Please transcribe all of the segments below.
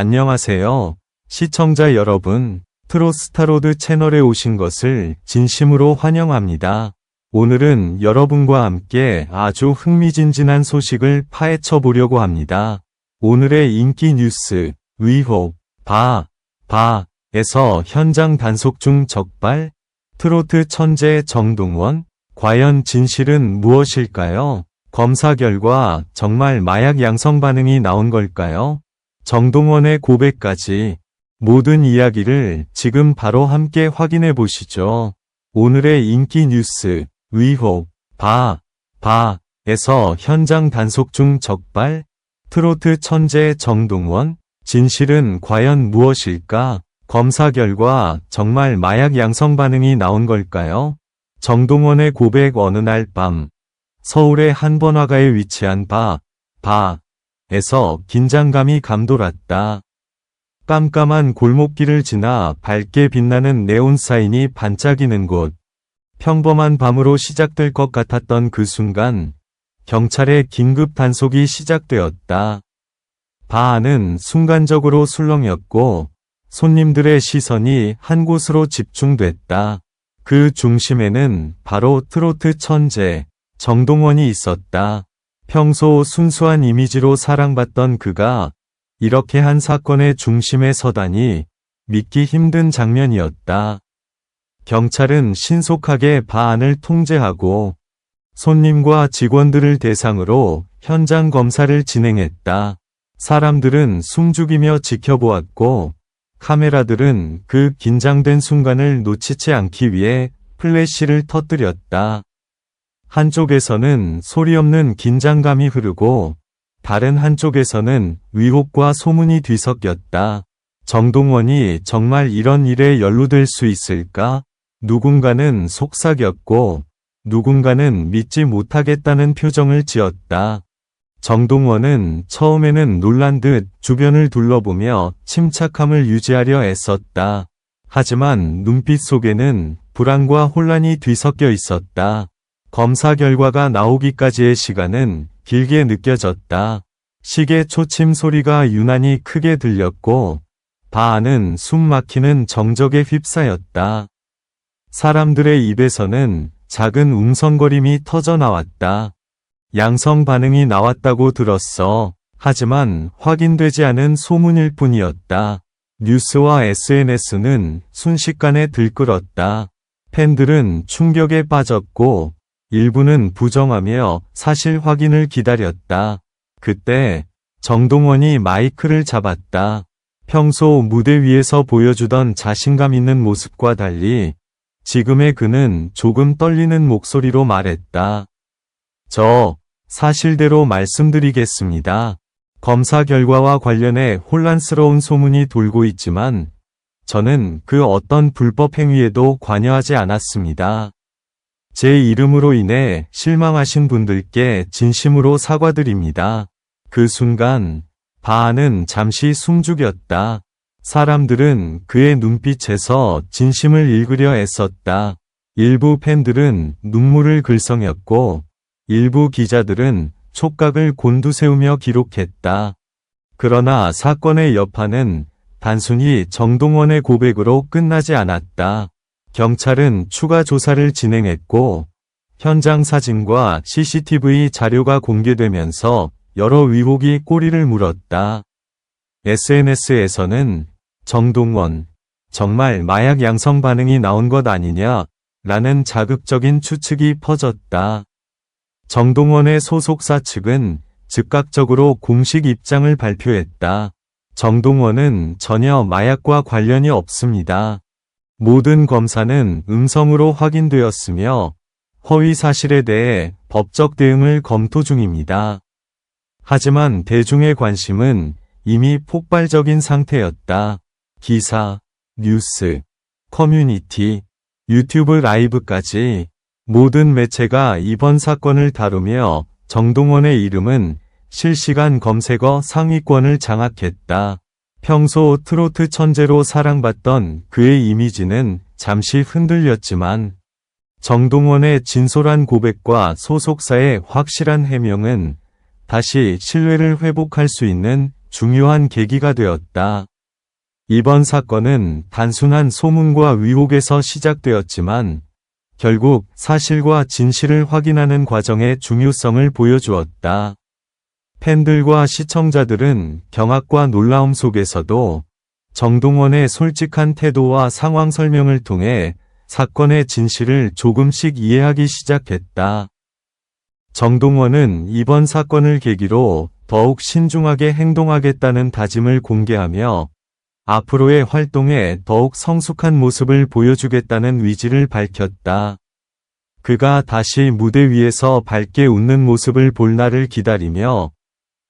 안녕하세요. 시청자 여러분, 트로스타로드 채널에 오신 것을 진심으로 환영합니다. 오늘은 여러분과 함께 아주 흥미진진한 소식을 파헤쳐 보려고 합니다. 오늘의 인기 뉴스, 의혹, 바, 바, 에서 현장 단속 중 적발, 트로트 천재 정동원, 과연 진실은 무엇일까요? 검사 결과 정말 마약 양성 반응이 나온 걸까요? 정동원의 고백까지 모든 이야기를 지금 바로 함께 확인해 보시죠. 오늘의 인기 뉴스, 의혹, 바, 바, 에서 현장 단속 중 적발, 트로트 천재 정동원, 진실은 과연 무엇일까? 검사 결과 정말 마약 양성 반응이 나온 걸까요? 정동원의 고백 어느 날 밤, 서울의 한 번화가에 위치한 바, 바, 에서 긴장감이 감돌았다. 깜깜한 골목길을 지나 밝게 빛나는 네온 사인이 반짝이는 곳. 평범한 밤으로 시작될 것 같았던 그 순간, 경찰의 긴급 단속이 시작되었다. 바안은 순간적으로 술렁였고, 손님들의 시선이 한 곳으로 집중됐다. 그 중심에는 바로 트로트 천재, 정동원이 있었다. 평소 순수한 이미지로 사랑받던 그가 이렇게 한 사건의 중심에 서다니 믿기 힘든 장면이었다. 경찰은 신속하게 바안을 통제하고 손님과 직원들을 대상으로 현장 검사를 진행했다. 사람들은 숨죽이며 지켜보았고 카메라들은 그 긴장된 순간을 놓치지 않기 위해 플래시를 터뜨렸다. 한쪽에서는 소리 없는 긴장감이 흐르고 다른 한쪽에서는 위혹과 소문이 뒤섞였다. 정동원이 정말 이런 일에 연루될 수 있을까? 누군가는 속삭였고 누군가는 믿지 못하겠다는 표정을 지었다. 정동원은 처음에는 놀란 듯 주변을 둘러보며 침착함을 유지하려 애썼다. 하지만 눈빛 속에는 불안과 혼란이 뒤섞여 있었다. 검사 결과가 나오기까지의 시간은 길게 느껴졌다. 시계 초침 소리가 유난히 크게 들렸고, 바안은 숨 막히는 정적에 휩싸였다. 사람들의 입에서는 작은 웅성거림이 터져 나왔다. 양성 반응이 나왔다고 들었어. 하지만 확인되지 않은 소문일 뿐이었다. 뉴스와 SNS는 순식간에 들끓었다. 팬들은 충격에 빠졌고, 일부는 부정하며 사실 확인을 기다렸다. 그때 정동원이 마이크를 잡았다. 평소 무대 위에서 보여주던 자신감 있는 모습과 달리 지금의 그는 조금 떨리는 목소리로 말했다. 저 사실대로 말씀드리겠습니다. 검사 결과와 관련해 혼란스러운 소문이 돌고 있지만 저는 그 어떤 불법 행위에도 관여하지 않았습니다. 제 이름으로 인해 실망하신 분들께 진심으로 사과드립니다. 그 순간 바안은 잠시 숨죽였다. 사람들은 그의 눈빛에서 진심을 읽으려 애썼다. 일부 팬들은 눈물을 글썽였고 일부 기자들은 촉각을 곤두세우며 기록했다. 그러나 사건의 여파는 단순히 정동원의 고백으로 끝나지 않았다. 경찰은 추가 조사를 진행했고 현장 사진과 CCTV 자료가 공개되면서 여러 의혹이 꼬리를 물었다. SNS에서는 정동원, 정말 마약 양성 반응이 나온 것 아니냐, 라는 자극적인 추측이 퍼졌다. 정동원의 소속사 측은 즉각적으로 공식 입장을 발표했다. 정동원은 전혀 마약과 관련이 없습니다. 모든 검사는 음성으로 확인되었으며 허위 사실에 대해 법적 대응을 검토 중입니다. 하지만 대중의 관심은 이미 폭발적인 상태였다. 기사, 뉴스, 커뮤니티, 유튜브 라이브까지 모든 매체가 이번 사건을 다루며 정동원의 이름은 실시간 검색어 상위권을 장악했다. 평소 트로트 천재로 사랑받던 그의 이미지는 잠시 흔들렸지만 정동원의 진솔한 고백과 소속사의 확실한 해명은 다시 신뢰를 회복할 수 있는 중요한 계기가 되었다. 이번 사건은 단순한 소문과 의혹에서 시작되었지만 결국 사실과 진실을 확인하는 과정의 중요성을 보여주었다. 팬들과 시청자들은 경악과 놀라움 속에서도 정동원의 솔직한 태도와 상황 설명을 통해 사건의 진실을 조금씩 이해하기 시작했다. 정동원은 이번 사건을 계기로 더욱 신중하게 행동하겠다는 다짐을 공개하며 앞으로의 활동에 더욱 성숙한 모습을 보여주겠다는 위지를 밝혔다. 그가 다시 무대 위에서 밝게 웃는 모습을 볼 날을 기다리며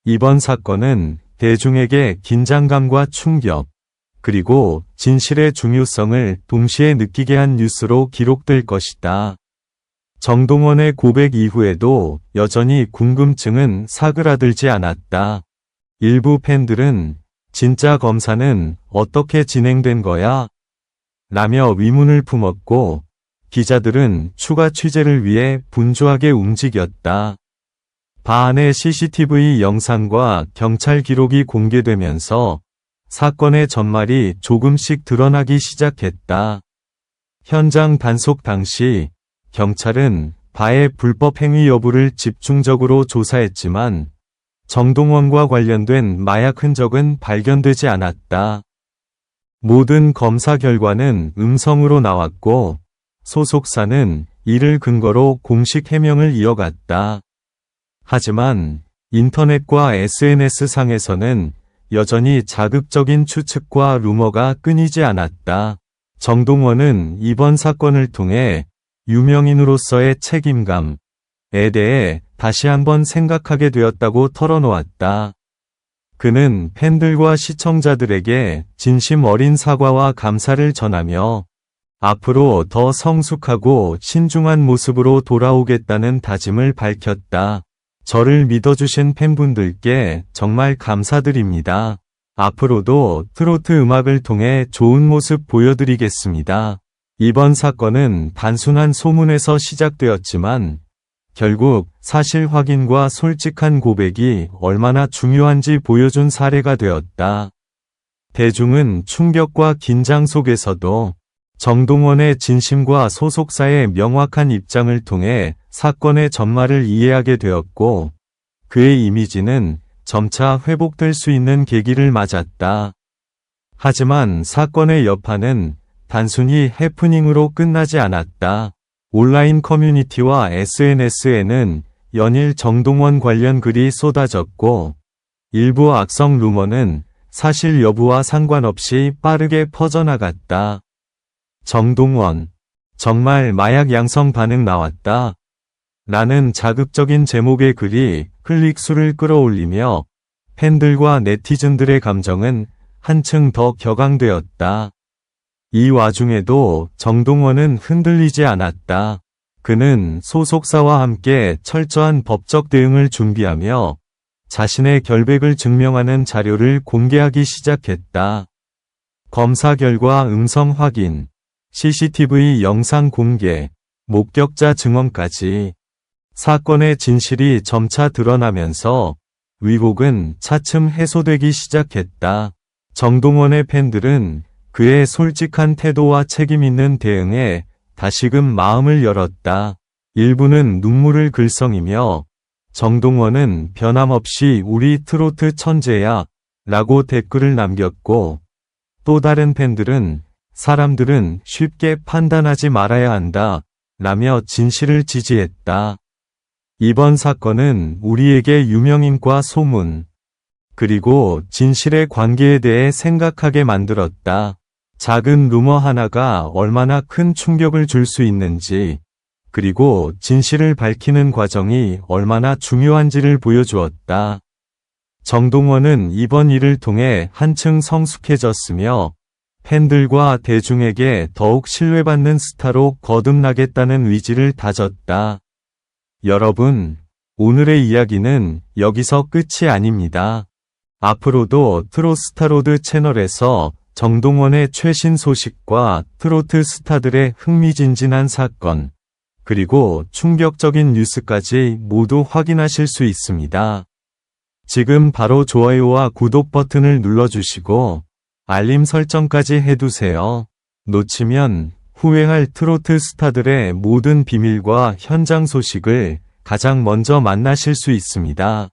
이번 사건은 대중에게 긴장감과 충격, 그리고 진실의 중요성을 동시에 느끼게 한 뉴스로 기록될 것이다. 정동원의 고백 이후에도 여전히 궁금증은 사그라들지 않았다. 일부 팬들은 진짜 검사는 어떻게 진행된 거야? 라며 의문을 품었고 기자들은 추가 취재를 위해 분주하게 움직였다. 바안의 CCTV 영상과 경찰 기록이 공개되면서 사건의 전말이 조금씩 드러나기 시작했다. 현장 단속 당시 경찰은 바의 불법 행위 여부를 집중적으로 조사했지만 정동원과 관련된 마약 흔적은 발견되지 않았다. 모든 검사 결과는 음성으로 나왔고 소속사는 이를 근거로 공식 해명을 이어갔다. 하지만 인터넷과 SNS상에서는 여전히 자극적인 추측과 루머가 끊이지 않았다. 정동원은 이번 사건을 통해 유명인으로서의 책임감에 대해 다시 한번 생각하게 되었다고 털어놓았다. 그는 팬들과 시청자들에게 진심 어린 사과와 감사를 전하며 앞으로 더 성숙하고 신중한 모습으로 돌아오겠다는 다짐을 밝혔다. 저를 믿어주신 팬분들께 정말 감사드립니다. 앞으로도 트로트 음악을 통해 좋은 모습 보여드리겠습니다. 이번 사건은 단순한 소문에서 시작되었지만 결국 사실 확인과 솔직한 고백이 얼마나 중요한지 보여준 사례가 되었다. 대중은 충격과 긴장 속에서도 정동원의 진심과 소속사의 명확한 입장을 통해 사건의 전말을 이해하게 되었고 그의 이미지는 점차 회복될 수 있는 계기를 맞았다. 하지만 사건의 여파는 단순히 해프닝으로 끝나지 않았다. 온라인 커뮤니티와 SNS에는 연일 정동원 관련 글이 쏟아졌고 일부 악성 루머는 사실 여부와 상관없이 빠르게 퍼져나갔다. 정동원, 정말 마약 양성 반응 나왔다. 라는 자극적인 제목의 글이 클릭수를 끌어올리며 팬들과 네티즌들의 감정은 한층 더 격앙되었다. 이 와중에도 정동원은 흔들리지 않았다. 그는 소속사와 함께 철저한 법적 대응을 준비하며 자신의 결백을 증명하는 자료를 공개하기 시작했다. 검사 결과 음성 확인, CCTV 영상 공개, 목격자 증언까지 사건의 진실이 점차 드러나면서 위복은 차츰 해소되기 시작했다. 정동원의 팬들은 그의 솔직한 태도와 책임있는 대응에 다시금 마음을 열었다. 일부는 눈물을 글썽이며 정동원은 변함없이 우리 트로트 천재야 라고 댓글을 남겼고 또 다른 팬들은 사람들은 쉽게 판단하지 말아야 한다. 라며 진실을 지지했다. 이번 사건은 우리에게 유명인과 소문, 그리고 진실의 관계에 대해 생각하게 만들었다. 작은 루머 하나가 얼마나 큰 충격을 줄 수 있는지, 그리고 진실을 밝히는 과정이 얼마나 중요한지를 보여주었다. 정동원은 이번 일을 통해 한층 성숙해졌으며 팬들과 대중에게 더욱 신뢰받는 스타로 거듭나겠다는 의지를 다졌다. 여러분, 오늘의 이야기는 여기서 끝이 아닙니다. 앞으로도 트로스타로드 채널에서 정동원의 최신 소식과 트로트 스타들의 흥미진진한 사건, 그리고 충격적인 뉴스까지 모두 확인하실 수 있습니다. 지금 바로 좋아요와 구독 버튼을 눌러주시고 알림 설정까지 해두세요. 놓치면 후회할 트로트 스타들의 모든 비밀과 현장 소식을 가장 먼저 만나실 수 있습니다.